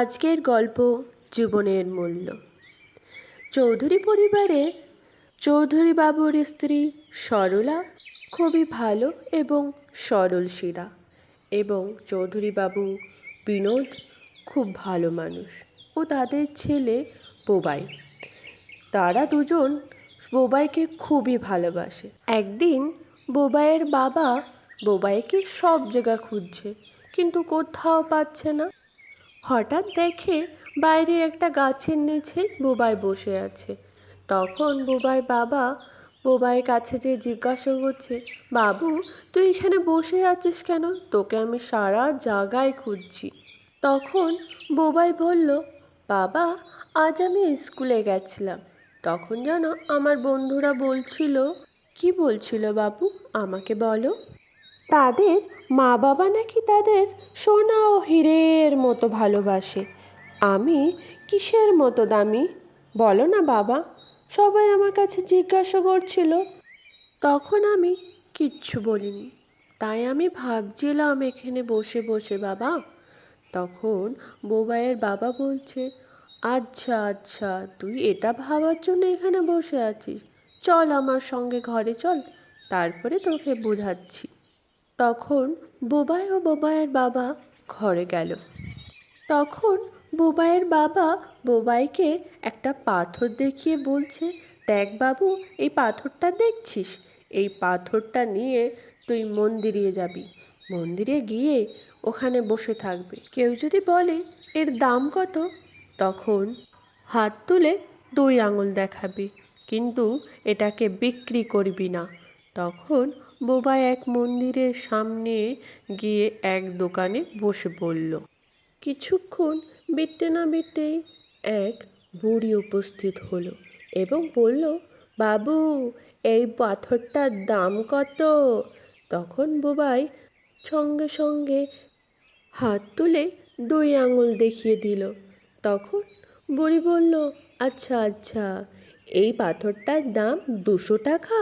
আজকের গল্প জীবনের মূল্য। চৌধুরী পরিবারে চৌধুরী বাবুর স্ত্রী সরলা খুবই ভালো এবং সরল শিরা এবং চৌধুরী বাবু বিনোদ খুব ভালো মানুষ ও তাদের ছেলে বোবাই। তারা দুজন বোবাইকে খুবই ভালোবাসে। একদিন বোবাইয়ের বাবা বোবাইকে সব জায়গা খুঁজছে, কিন্তু কোথাও পাচ্ছে না। হঠাৎ দেখে বাইরে একটা গাছের নিচে বোবাই বসে আছে। তখন বোবাই বাবা বোবাইয়ের কাছে যে জিজ্ঞাসা করছে, বাবু, তুই এখানে বসে আছিস কেন? তোকে আমি সারা জায়গায় খুঁজছি। তখন বোবাই বলল, বাবা, আজ আমি স্কুলে গেছিলাম। তখন যেন আমার বন্ধুরা বলছিল, কি বলছিল বাবু? আমাকে বলো। তাদের মা বাবা নাকি তাদের সোনা ও হীরের মতো ভালোবাসে। আমি কিসের মতো দামি? বলো না বাবা, সবাই আমার কাছে জিজ্ঞাসা করছিল। তখন আমি কিচ্ছু বলিনি। তাই আমি ভাবছিলাম এখানে বসে বসে বাবা। তখন বোবাইয়ের বাবা বলছে আচ্ছা আচ্ছা তুই এটা ভাবার জন্য এখানে বসে আছিস। চল আমার সঙ্গে ঘরে চল, তারপরে তোকে বোঝাচ্ছি। তখন বোবাই ও বোবাইয়ের বাবা ঘরে গেল। তখন বোবাইয়ের বাবা বোবাইকে একটা পাথর দেখিয়ে বলছে, দেখ বাবু, এই পাথরটা দেখছিস? এই পাথরটা নিয়ে তুই মন্দিরে যাবি। মন্দিরে গিয়ে ওখানে বসে থাকবে। কেউ যদি বলে, এর দাম কত? তখন হাত তুলে দুই আঙুল দেখাবি। কিন্তু এটাকে বিক্রি করবি না। তখন বোবাই এক মন্দিরের সামনে গিয়ে এক দোকানে বসে পড়ল। কিছুক্ষণ বিটতে না বিটতেই এক বুড়ি উপস্থিত হলো এবং বলল, বাবু, এই পাথরটার দাম কত? তখন বোবাই সঙ্গে সঙ্গে হাত তুলে দুই আঙুল দেখিয়ে দিল। তখন বুড়ি বলল আচ্ছা আচ্ছা এই পাথরটার দাম দুশো টাকা?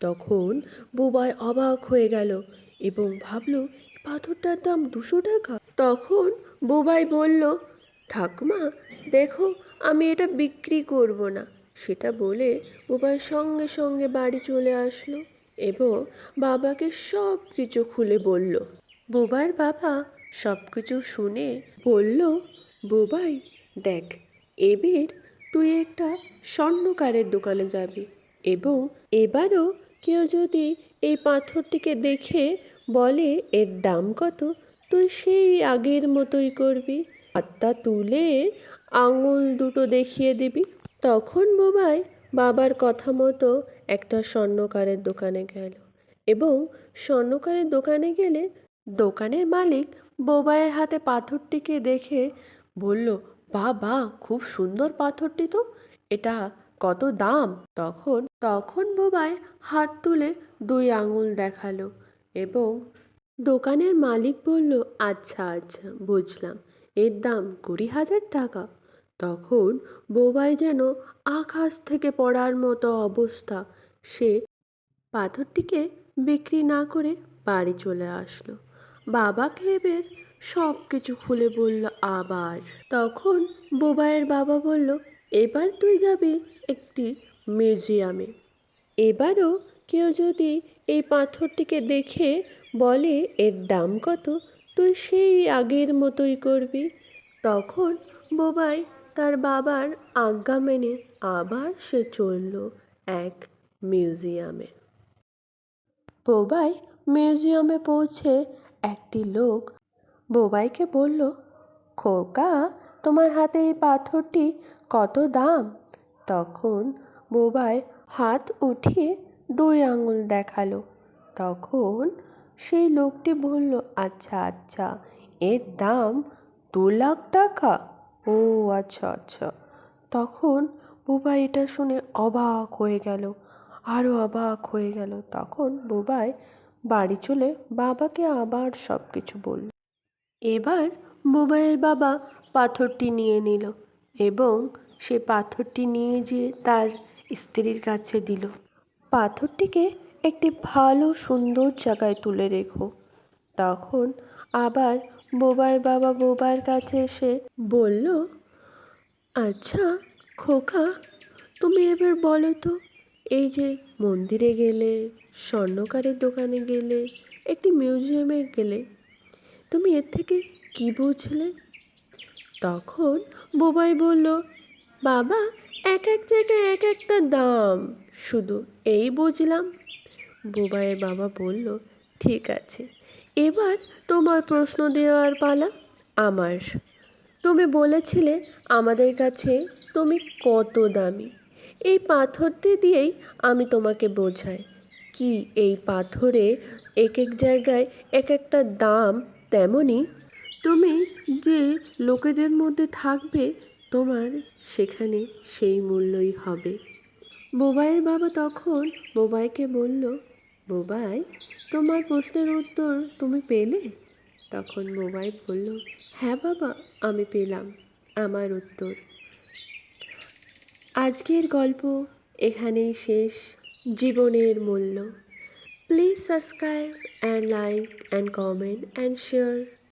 তখন বুবাই অবাক হয়ে গেল এবং ভাবল, পাথরটার দাম দুশো টাকা। তখন বুবাই বলল, ঠাকুমা, দেখো, আমি এটা বিক্রি করব না। সেটা বলে বুবাই সঙ্গে সঙ্গে বাড়ি চলে আসলো এবং বাবাকে সব কিছু খুলে বলল। বুবাইয়ের বাবা সব কিছু শুনে বলল, বুবাই, দেখ, এবার তুই একটা স্বর্ণকারের দোকানে যাবি এবং এবারও কেউ যদি এই পাথরটিকে দেখে বলে, এর দাম কত? তুই সেই আগের মতোই করবি। হাতটা তুলে আঙুল দুটো দেখিয়ে দিবি। তখন বোবাই বাবার কথা মতো একটা স্বর্ণকারের দোকানে গেল এবং স্বর্ণকারের দোকানে গেলে দোকানের মালিক বোবাইয়ের হাতে পাথরটিকে দেখে বলল বাবা খুব সুন্দর পাথরটি তো। এটা কত দাম? তখন তখন বোবাই হাত তুলে দুই আঙুল দেখাল এবং দোকানের মালিক বলল আচ্ছা আচ্ছা বুঝলাম। এর দাম কুড়ি হাজার টাকা। তখন বোবাই যেন আকাশ থেকে পড়ার মতো অবস্থা। সে পাথরটিকে বিক্রি না করে বাড়ি চলে আসলো। বাবাকে এবার সব কিছু খুলে বলল, আবার? তখন বোবাইয়ের বাবা বলল এবার তুই যাবি একটি মিউজিয়ামে। এবারও কেউ যদি এই পাথরটিকে দেখে বলে, এর দাম কত? তুই সেই আগের মতোই করবি। তখন বোবাই তার বাবার আজ্ঞা মেনে আবার সে চলল এক মিউজিয়ামে। বোবাই মিউজিয়ামে পৌঁছে একটি লোক বোবাইকে বলল, খোকা, তোমার হাতে এই পাথরটি কত দাম? তখন বোবাই হাত উঠিয়ে দুই আঙুল দেখাল। তখন সেই লোকটি বলল আচ্ছা আচ্ছা এর দাম দু লাখ টাকা? ও আচ্ছা আচ্ছা। তখন বুবাই এটা শুনে অবাক হয়ে গেল আরও অবাক হয়ে গেল। তখন বুবাই বাড়ি চলে বাবাকে আবার সব কিছু বলল। এবার বুবাইয়ের বাবা পাথরটি নিয়ে নিল। এবং সে পাথরটি নিয়ে যেয়ে তার স্ত্রীর কাছে দিল। পাথরটিকে একটি ভালো সুন্দর জায়গায় তুলে রেখো। তখন আবার বোবাই বাবা বোবার কাছে এসে বলল আচ্ছা খোকা, তুমি এবার বলো তো, এই যে মন্দিরে গেলে, স্বর্ণকারের দোকানে গেলে, একটি মিউজিয়ামে গেলে, তুমি এর থেকে কি বুঝলে? তখন বোবাই বলল, বাবা, এক এক জায়গায় এক একটা দাম। শুধু এই বুঝলাম। বোবাইয়ের বাবা বলল, ঠিক আছে, এবার তোমার প্রশ্ন দেওয়ার পালা আমার। তুমি বলেছিলে আমাদের কাছে তুমি কত দামি। এই পাথরটি দিয়েই আমি তোমাকে বোঝাই। কি এই পাথরে এক এক জায়গায় এক একটা দাম তেমনি তুমি যে লোকেদের মধ্যে থাকবে, তোমার সেখানে সেই মূল্যই হবে। বোবাইয়ের বাবা তখন বোবাইকে বলল, বোবাই, তোমার প্রশ্নের উত্তর তুমি পেলে? তখন বোবাই বলল হ্যাঁ বাবা, আমি পেলাম আমার উত্তর। আজকের গল্প এখানেই শেষ। জীবনের মূল্য। Please subscribe and like and comment and share.